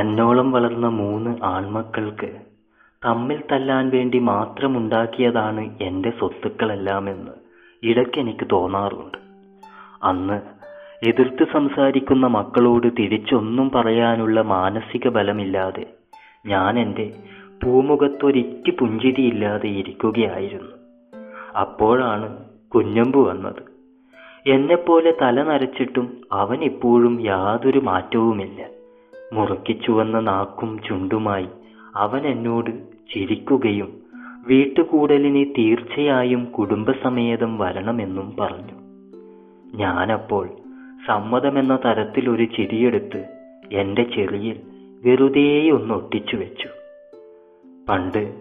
തന്നോളം വളർന്ന മൂന്ന് ആൺമക്കൾക്ക് തമ്മിൽ തല്ലാൻ വേണ്ടി മാത്രമുണ്ടാക്കിയതാണ് എന്റെ സ്വത്തുക്കളെല്ലാമെന്ന് ഇടയ്ക്കെനിക്ക് തോന്നാറുണ്ട്. അന്ന് എതിർത്ത് സംസാരിക്കുന്ന മക്കളോട് തിരിച്ചൊന്നും പറയാനുള്ള മാനസിക ബലമില്ലാതെ ഞാൻ എന്റെ പൂമുഖത്തൊരിറ്റ് പുഞ്ചിരിയില്ലാതെ ഇരിക്കുകയായിരുന്നു. അപ്പോഴാണ് കുഞ്ഞമ്പു വന്നത്. എന്നെപ്പോലെ തല നരച്ചിട്ടും അവൻ ഇപ്പോഴും യാതൊരു മാറ്റവുമില്ല. മുറുക്കിച്ചുവന്ന നാക്കും ചുണ്ടുമായി അവൻ എന്നോട് ചിരിക്കുകയും വീട്ടുകൂടലിന് തീർച്ചയായും കുടുംബസമേതം വരണമെന്നും പറഞ്ഞു. ഞാനപ്പോൾ സമ്മതമെന്ന തരത്തിൽ ഒരു ചിരിയെടുത്ത് എന്റെ ചെറിയിൽ വെറുതെ ഒന്ന് വെച്ചു. പണ്ട്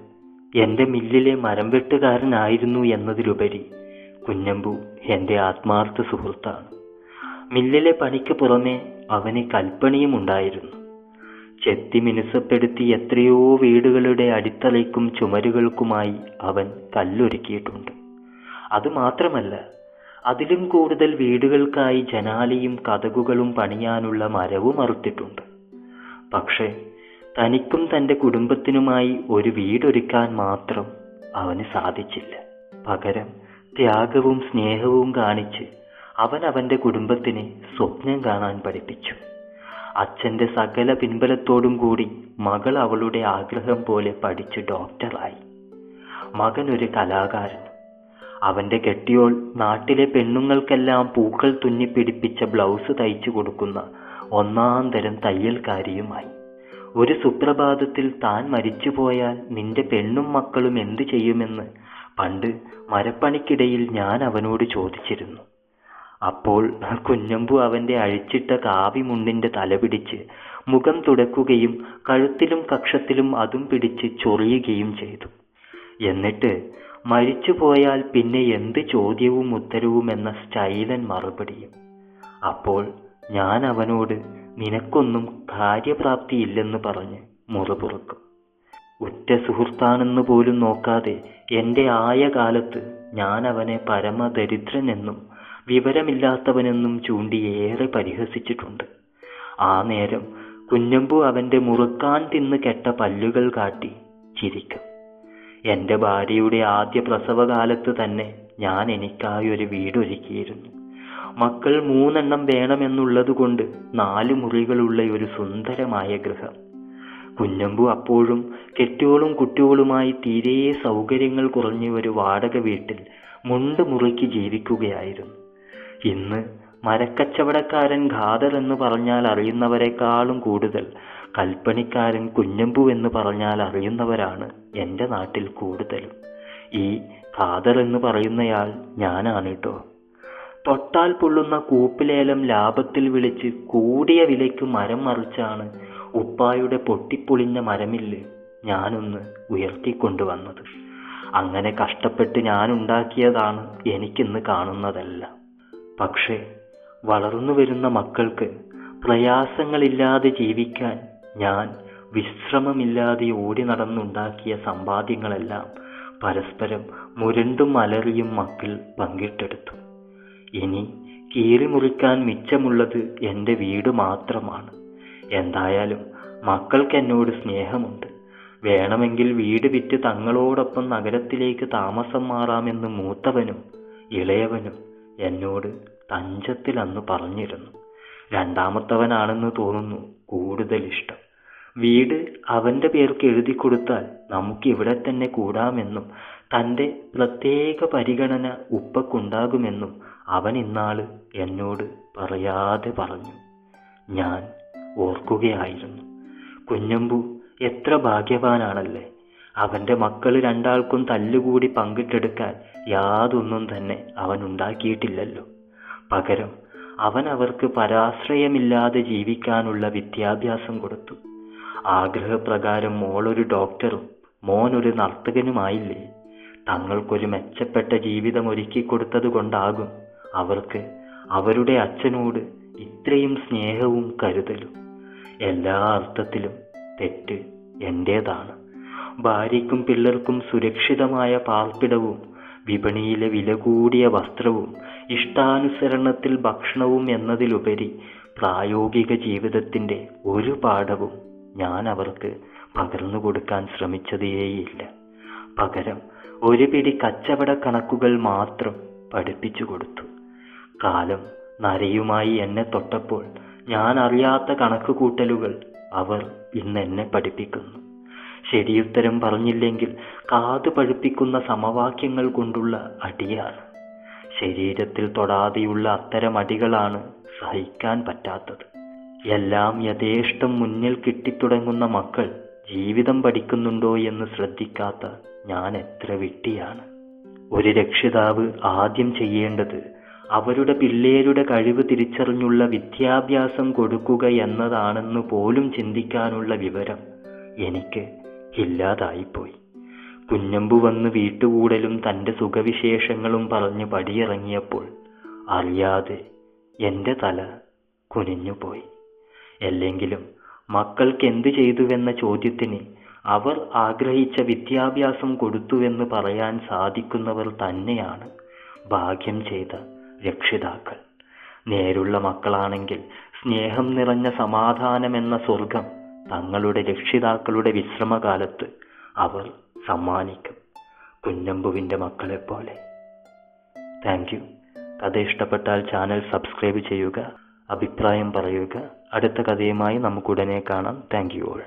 എന്റെ മില്ലിലെ മരം വെട്ടുകാരനായിരുന്നു എന്നതിലുപരി കുഞ്ഞമ്പു എന്റെ ആത്മാർത്ഥ സുഹൃത്താണ്. മില്ലിലെ പണിക്ക് പുറമെ അവന് കൽപ്പണിയും ഉണ്ടായിരുന്നു ചെത്തി മിനുസപ്പെടുത്തി എത്രയോ വീടുകളുടെ അടിത്തറയ്ക്കും ചുമരുകൾക്കുമായി അവൻ കല്ലൊരുക്കിയിട്ടുണ്ട്. അതുമാത്രമല്ല അതിലും കൂടുതൽ വീടുകൾക്കായി ജനാലിയും കതകുകളും പണിയാനുള്ള മരവും അറുത്തിട്ടുണ്ട്. പക്ഷേ തനിക്കും തന്റെ കുടുംബത്തിനുമായി ഒരു വീടൊരുക്കാൻ മാത്രം അവന് സാധിച്ചില്ല. പകരം ത്യാഗവും സ്നേഹവും കാണിച്ച് അവൻ അവന്റെ കുടുംബത്തിനെ സ്വപ്നം കാണാൻ പഠിപ്പിച്ചു. അച്ഛന്റെ സകല പിൻബലത്തോടും കൂടി മകൾ അവളുടെ ആഗ്രഹം പോലെ പഠിച്ച് ഡോക്ടറായി. മകൻ ഒരു കലാകാരൻ. അവന്റെ കെട്ടിയോൾ നാട്ടിലെ പെണ്ണുങ്ങൾക്കെല്ലാം പൂക്കൾ തുന്നിപ്പിടിപ്പിച്ച ബ്ലൗസ് തയ്ച്ചു കൊടുക്കുന്ന ഒന്നാം തരം തയ്യൽക്കാരിയുമായി. ഒരു സുപ്രഭാതത്തിൽ താൻ മരിച്ചുപോയാൽ നിന്റെ പെണ്ണും മക്കളും എന്തു ചെയ്യുമെന്ന് പണ്ട് മരപ്പണിക്കിടയിൽ ഞാൻ അവനോട് ചോദിച്ചിരുന്നു. അപ്പോൾ കുഞ്ഞമ്പു അവന്റെ അഴിച്ചിട്ട കാവിമുണ്ടിന്റെ തലപിടിച്ച് മുഖം തുടക്കുകയും കഴുത്തിലും കക്ഷത്തിലും അതും പിടിച്ച് ചൊറിയുകയും ചെയ്തു. എന്നിട്ട് മരിച്ചുപോയാൽ പിന്നെ എന്ത് ചോദ്യവും ഉത്തരവും എന്ന സ്റ്റൈലൻ മറുപടിയും. അപ്പോൾ ഞാൻ അവനോട് നിനക്കൊന്നും കാര്യപ്രാപ്തിയില്ലെന്ന് പറഞ്ഞ് മുറുപുറക്കും. ഉറ്റ സുഹൃത്താണെന്ന് പോലും നോക്കാതെ എന്റെ ആയ കാലത്ത് ഞാൻ അവനെ പരമദരിദ്രനെന്നും വിവരമില്ലാത്തവനെന്നും ചൂണ്ടി ഏറെ പരിഹസിച്ചിട്ടുണ്ട്. ആ നേരം കുഞ്ഞമ്പു അവന്റെ മുറുക്കാൻ തിന്ന് കെട്ട പല്ലുകൾ കാട്ടി ചിരിക്കും. എന്റെ ഭാര്യയുടെ ആദ്യ പ്രസവകാലത്ത് തന്നെ ഞാൻ എനിക്കായി ഒരു വീടൊരുക്കിയിരുന്നു. മക്കൾ മൂന്നെണ്ണം വേണമെന്നുള്ളത് കൊണ്ട് നാല് മുറികളുള്ള ഒരു സുന്ദരമായ ഗൃഹം. കുഞ്ഞമ്പു അപ്പോഴും കെട്ടിയോളും കുട്ടിയോളുമായി തീരെ സൗകര്യങ്ങൾ കുറഞ്ഞ ഒരു വാടക വീട്ടിൽ മുണ്ട് മുറിക്ക് ജീവിക്കുകയായിരുന്നു. ഇന്ന് മരക്കച്ചവടക്കാരൻ ഖാദർ എന്ന് പറഞ്ഞാൽ അറിയുന്നവരെക്കാളും കൂടുതൽ. കൽപ്പണിക്കാരൻ കുഞ്ഞമ്പു എന്ന് പറഞ്ഞാൽ അറിയുന്നവരാണ് എന്റെ നാട്ടിൽ കൂടുതലും ഈ ഖാദർ എന്ന് പറയുന്നയാൾ ഞാനാണ് കേട്ടോ. തൊട്ടാൽ പൊള്ളുന്ന കൂപ്പിലേലം ലാഭത്തിൽ വിളിച്ച് കൂടിയ വിലയ്ക്ക് മരം മറിച്ചാണ് ഉപ്പായുടെ പൊട്ടിപ്പൊളിഞ്ഞ മരമില്ല് ഞാനൊന്ന് ഉയർത്തിക്കൊണ്ടുവന്നത്. അങ്ങനെ കഷ്ടപ്പെട്ട് ഞാനുണ്ടാക്കിയതാണ് എനിക്കിന്ന് കാണുന്നതല്ല. പക്ഷേ വളർന്നു വരുന്ന മക്കൾക്ക് പ്രയാസങ്ങളില്ലാതെ ജീവിക്കാൻ ഞാൻ വിശ്രമമില്ലാതെ ഓടി നടന്നുണ്ടാക്കിയ സമ്പാദ്യങ്ങളെല്ലാം പരസ്പരം മുരണ്ടും അലറിയും മക്കൾ പങ്കിട്ടെടുത്തു. ഇനി കീറിമുറിക്കാൻ മിച്ചമുള്ളത് എന്റെ വീട് മാത്രമാണ്. എന്തായാലും മക്കൾക്ക് എന്നോട് സ്നേഹമുണ്ട്. വേണമെങ്കിൽ വീട് വിറ്റ് തങ്ങളോടൊപ്പം നഗരത്തിലേക്ക് താമസം മാറാമെന്ന് മൂത്തവനും ഇളയവനും എന്നോട് തഞ്ചത്തിൽ അന്ന് പറഞ്ഞിരുന്നു. രണ്ടാമത്തവനാണെന്ന് തോന്നുന്നു കൂടുതൽ ഇഷ്ടം വീട് അവന്റെ പേർക്ക് എഴുതി കൊടുത്താൽ നമുക്ക് ഇവിടെ തന്നെ കൂടാമെന്നും തന്റെ പ്രത്യേക പരിഗണന ഉപ്പക്കുണ്ടാകുമെന്നും അവൻ ഇന്നാൾ എന്നോട് പറയാതെ പറഞ്ഞു. ഞാൻ ഓർക്കുകയായിരുന്നു. കുഞ്ഞമ്പു എത്ര ഭാഗ്യവാനാണല്ലേ? അവന്റെ മക്കൾ രണ്ടാൾക്കും തല്ലുകൂടി പങ്കിട്ടെടുക്കാൻ യാതൊന്നും തന്നെ അവൻ ഉണ്ടാക്കിയിട്ടില്ലല്ലോ. പകരം അവൻ അവർക്ക് പരാശ്രയമില്ലാതെ ജീവിക്കാനുള്ള വിദ്യാഭ്യാസം കൊടുത്തു. ആഗ്രഹപ്രകാരം മോളൊരു ഡോക്ടറും മോനൊരു നർത്തകനുമായില്ലേ? തങ്ങൾക്കൊരു മെച്ചപ്പെട്ട ജീവിതം ഒരുക്കി കൊടുത്തത് കൊണ്ടാകും അവർക്ക് അവരുടെ അച്ഛനോട് ഇത്രയും സ്നേഹവും കരുതലും. എല്ലാ അർത്ഥത്തിലും തെറ്റ് എന്റേതാണ്. ഭാര്യയ്ക്കും പിള്ളേർക്കും സുരക്ഷിതമായ പാർപ്പിടവും വിപണിയിലെ വില കൂടിയ വസ്ത്രവും ഇഷ്ടാനുസരണത്തിൽ ഭക്ഷണവും എന്നതിലുപരി പ്രായോഗിക ജീവിതത്തിന്റെ ഒരു പാഠവും ഞാൻ അവർക്ക് പകർന്നു കൊടുക്കാൻ ശ്രമിച്ചതേയില്ല. പകരം ഒരു പിടി കച്ചവട കണക്കുകൾ മാത്രം പഠിപ്പിച്ചു കൊടുത്തു. കാലം നരയുമായി എന്നെ തൊട്ടപ്പോൾ ഞാൻ അറിയാത്ത കണക്കുകൂട്ടലുകൾ അവർ ഇന്ന് എന്നെ പഠിപ്പിക്കുന്നു. ശരിയുത്തരം പറഞ്ഞില്ലെങ്കിൽ കാത് പഴുപ്പിക്കുന്ന സമവാക്യങ്ങൾ കൊണ്ടുള്ള അടിയാർ. ശരീരത്തിൽ തൊടാതെയുള്ള അത്തരം അടികളാണ് സഹിക്കാൻ പറ്റാത്തത്. എല്ലാം യഥേഷ്ടം മുന്നിൽ കിട്ടിത്തുടങ്ങുന്ന മക്കൾ ജീവിതം പഠിക്കുന്നുണ്ടോ എന്ന് ശ്രദ്ധിക്കാത്ത ഞാൻ എത്ര വിട്ടിയാണ്. ഒരു രക്ഷിതാവ് ആദ്യം ചെയ്യേണ്ടത് അവരുടെ പിള്ളേരുടെ കഴിവ് തിരിച്ചറിഞ്ഞുള്ള വിദ്യാഭ്യാസം കൊടുക്കുക എന്നതാണെന്ന് പോലും ചിന്തിക്കാനുള്ള വിവരം എനിക്ക് ഇല്ലാതായിപ്പോയി. കുഞ്ഞമ്പു വന്ന് വീട്ടുകൂടലും തന്റെ സുഖവിശേഷങ്ങളും പറഞ്ഞ് പടിയിറങ്ങിയപ്പോൾ അറിയാതെ എന്റെ തല കുനിഞ്ഞുപോയി. അല്ലെങ്കിലും മക്കൾക്ക് എന്ത് ചെയ്തുവെന്ന ചോദ്യത്തിന് അവർ ആഗ്രഹിച്ച വിദ്യാഭ്യാസം കൊടുത്തുവെന്ന് പറയാൻ സാധിക്കുന്നവർ തന്നെയാണ് ഭാഗ്യം ചെയ്ത രക്ഷിതാക്കൾ. നേരുള്ള മക്കളാണെങ്കിൽ സ്നേഹം നിറഞ്ഞ സമാധാനമെന്ന സ്വർഗം തങ്ങളുടെ രക്ഷിതാക്കളുടെ വിശ്രമകാലത്ത് അവർ സമ്മാനിക്കും കുഞ്ഞമ്പുവിന്റെ മക്കളെപ്പോലെ. താങ്ക് യു കഥ ഇഷ്ടപ്പെട്ടാൽ ചാനൽ സബ്സ്ക്രൈബ് ചെയ്യുക അഭിപ്രായം പറയുക. അടുത്ത കഥയുമായി നമുക്കുടനെ കാണാം. Thank you all